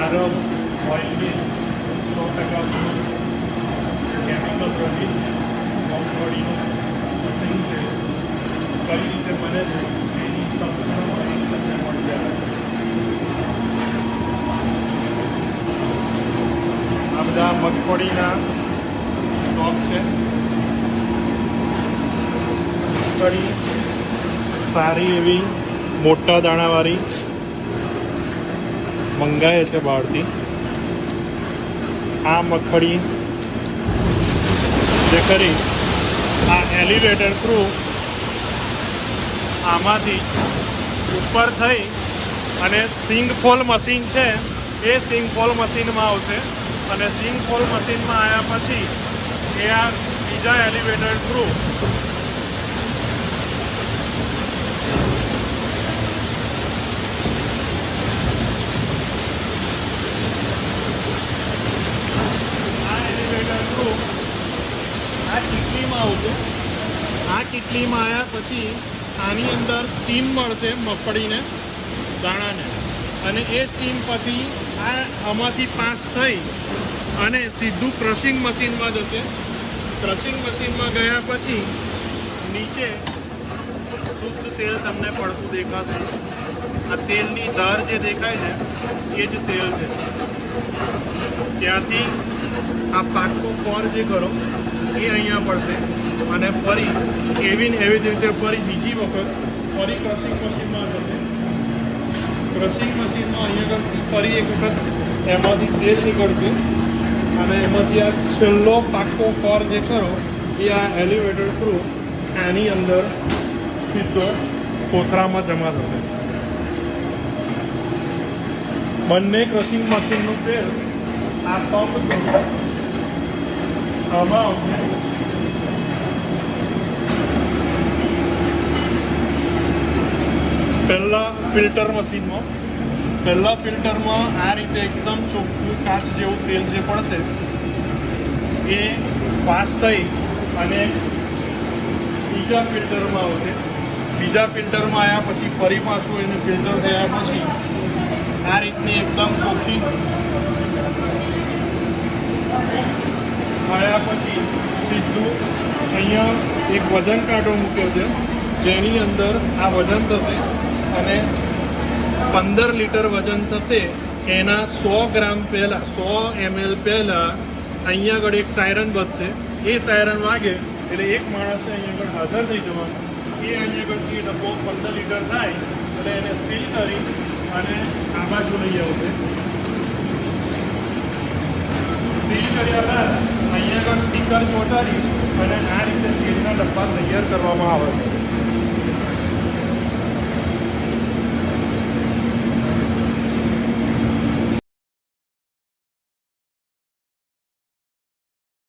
આરબ oil mill સો ટકા chemical product મગફળીનું પસંદ છે. કઈ રીતે બને છે, એની સંપૂર્ણ તમને મળશે આ બધા મગફળીના સ્ટોક છે. મગફળી સારી એવી મોટા દાણાવાળી મંગાય છે બહારથી. આ મગફળી જે કરી આ એલિવેટર થ્રુ આમાંથી ઉપર થઈ અને સિંગ ફોલ મશીન છે, એ સિંગ ફોલ મશીનમાં આવશે. અને સિંગ ફોલ મશીનમાં આવ્યા પછી, એ આ બીજા એલિવેટર થ્રુ આ એલિવેટર આ ચીટલીમાં આવશે આ કીટલીમાં આવ્યા પછી આની અંદર સ્ટીમ મળશે મગફળીને દાણાને અને એ સ્ટીમ પછી આ આમાંથી પાસ થઈ અને સીધું ક્રશિંગ મશીનમાં જશે. ક્રશિંગ મશીનમાં ગયા પછી નીચે શુદ્ધ તેલ તમને પડતું દેખાશે. આ તેલની ધાર જે દેખાય છે, એ જ તેલ છે. ત્યાંથી આ પાકો કોર જે કરો, એ અહીંયા પડશે. અને ફરી એવી એવી જ રીતે ફરી બીજી વખત ફરી ક્રશિંગ મશીનમાં જશે. ક્રશિંગ મશીનમાં અહીંયા ફરી એક વખત એમાંથી તેલ નીકળશે. અને એમાંથી આ છેલ્લો પાકો કોર જે કરો, એ આ એલિવેટર થ્રુ આની અંદર સીધો કોથરામાં જમા થશે. બંને ક્રશિંગ મશીનનું તેલ આ પંપ આમાં આવશે પહેલા ફિલ્ટર મશીનમાં, પહેલા ફિલ્ટરમાં આ રીતે એકદમ ચોખ્ખું કાચ જેવું તેલ જે પડશે, એ પાસ થઈ અને બીજા ફિલ્ટરમાં આવશે. બીજા ફિલ્ટરમાં આવ્યા પછી ફરી પાછું એને ફિલ્ટર થયા પછી આ રીતની એકદમ ચોખ્ખી ખાયા પછી સીધું અહીંયા એક વજન કાંટો મૂક્યો છે, જેની અંદર આ વજન થશે અને પંદર લીટર વજન થશે. એના સો ગ્રામ પહેલાં, સો એમએલ પહેલાં અહીંયા આગળ એક સાયરન બધશે એ સાયરન વાગે એટલે એક માણસે અહીંયા આગળ હાજર થઈ જવાનું. એ અહીંયા આગળથી ડબ્બો પંદર લીટર થાય એટલે એને સીલ કરી અને આ બાજુ લઈ આવશે સીલ કર્યા બાદ અહીંયા આગળ સ્ટીકર ચોંટાડી અને આ રીતે તેલના ડબ્બા તૈયાર કરવામાં આવે છે.